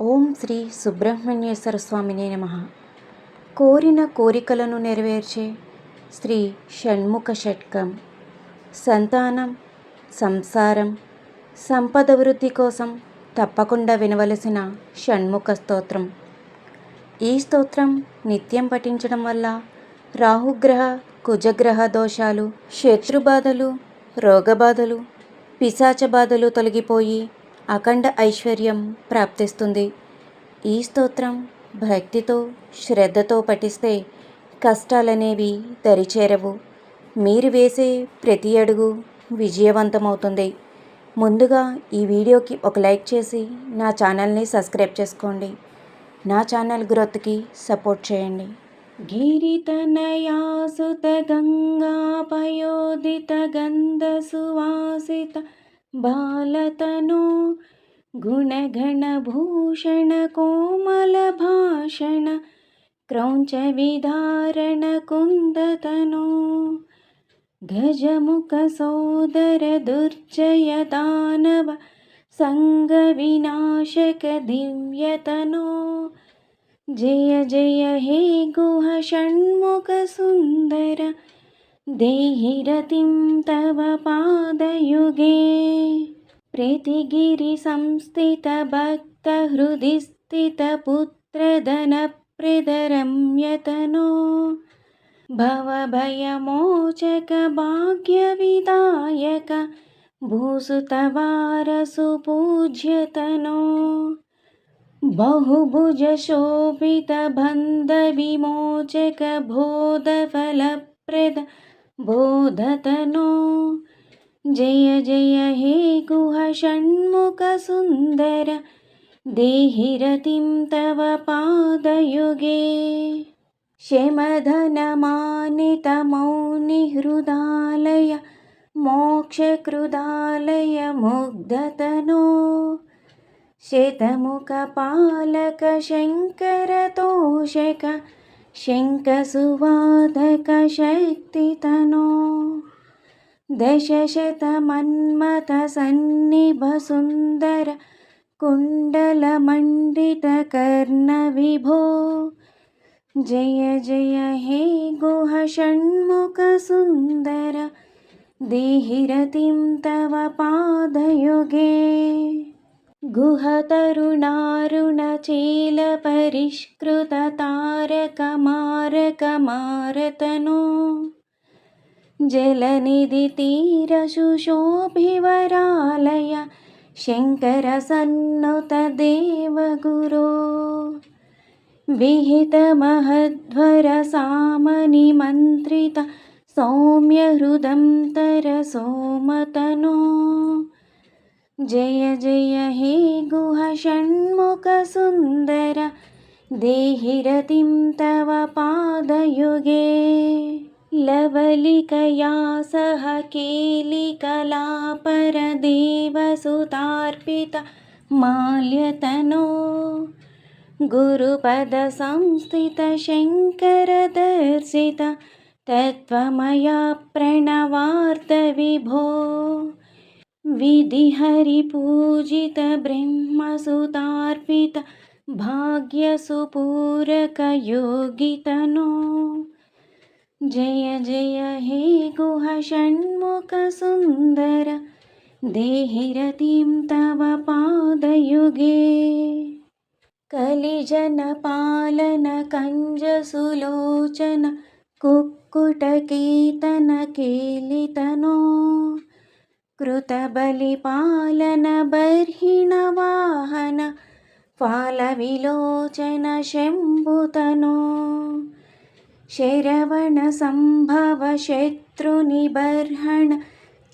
ఓం శ్రీ సుబ్రహ్మణ్యేశ్వర స్వామినే నమ. కోరిన కోరికలను నెరవేర్చే శ్రీ షణ్ముఖ షట్కం. సంతానం సంసారం సంపద వృద్ధి కోసం తప్పకుండా వినవలసిన షణ్ముఖ స్తోత్రం. ఈ స్తోత్రం నిత్యం పఠించడం వల్ల రాహుగ్రహ కుజగ్రహ దోషాలు శత్రుబాధలు రోగబాధలు పిశాచ బాధలు తొలగిపోయి అఖండ ఐశ్వర్యం ప్రాప్తిస్తుంది. ఈ స్తోత్రం భక్తితో శ్రద్ధతో పఠిస్తే కష్టాలనేవి దరిచేరవు మీరు వేసే ప్రతి అడుగు విజయవంతమవుతుంది. ముందుగా ఈ వీడియోకి ఒక లైక్ చేసి నా ఛానల్ని సబ్స్క్రైబ్ చేసుకోండి. నా ఛానల్ గ్రోత్కి సపోర్ట్ చేయండి. గిరితనయాసుత గంగాపయోదిత గంధ సువాసిత भालतनो गुणगणभूषणकोमलभाषण क्रौञ्चविधारणकुन्दतनो गजमुखसोदरदुर्जयदानव सङ्गविनाशकदिव्यतनो। जय जय हे गुह षण्मुखसुन्दर देहि रतिं तव पादयुगे। प्रीतिगिरिसंस्थितभक्तहृदि स्थितपुत्रधनप्रदरम्यतनो भवभयमोचकभाग्यविदायक भूसुतवारसुपूज्यतनो बहुभुजशोभितबन्धविमोचकबोधफलप्रद बोधतनो। जय जय हे गुहषण्मुखसुन्दर देहि रतिं तव पादयुगे। शमधनमानितमौनिहृदालय। मोक्षकृदालय मुग्धतनो। शतमुखपालकशङ्करतोषक शङ्कसुवादकशक्तितनो दशशतमन्मथसन्निभसुन्दर कुण्डलमण्डितकर्णविभो जय जय हे गुहषण्मुखसुन्दर देहि रतिं तव पादयुगे गुहतरुणारुणचीलपरिष्कृततारकमारकमारतनो जलनिधितीरशुशोभिवरालय शङ्करसन्नुतदेवगुरो। विहितमहध्वरसामनिमन्त्रित सौम्यहृदं तरसोमतनो जय जय हे गुहषण्मुखसुन्दर देहि रतिं तव पादयुगे। लवलिकया सह केलिकलापरदेवसुतार्पित माल्यतनो गुरुपदसंस्थितशङ्करदर्शित तत्त्वमया प्रणवार्तविभो विधिहरिपूजितब्रह्मसुतार्पित भाग्यसुपूरकयोगितनो। जय जय हे गुहषण्मुखसुन्दर देहि रतिं तव पादयुगे। कलिजनपालनकञ्जसुलोचन कुक्कुटकेतनकेलितनो कृतबलिपालनबर्हिणवाहन फालविलोचन शम्भुतनो शरवणसम्भवशत्रुनिबर्हण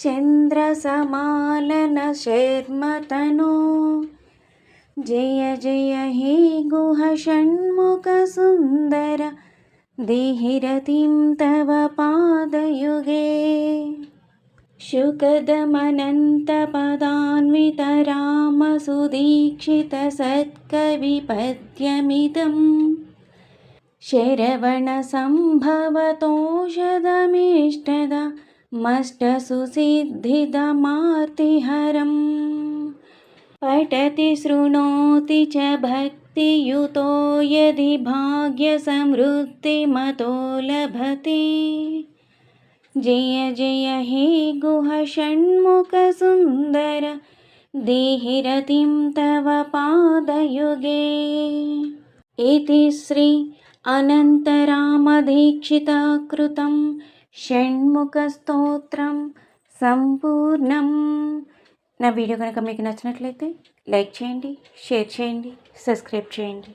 चन्द्रसमालन शर्मतनो जय जय हे गुहषण्मुखसुन्दर देहि रतिं तव पादयुगे शुकदमनन्तपदान्वितरामसुदीक्षितसत्कविपद्यमिदं शरवणसम्भवतोषधमिष्टदमष्टसुसिद्धिदमार्तिहरम्। पठति शृणोति च भक्तियुतो यदि भाग्यसमृद्धिमतो लभते जय जय हे गुहषण्मुखसुन्दर देहि रतिं तव पादयुगे इति श्री अनन्तरामदीक्षितकृतं షణ్ముఖస్తోత్రం సంపూర్ణం నా వీడియో కనుక మీకు నచ్చినట్లయితే లైక్ చేయండి షేర్ చేయండి సబ్స్క్రైబ్ చేయండి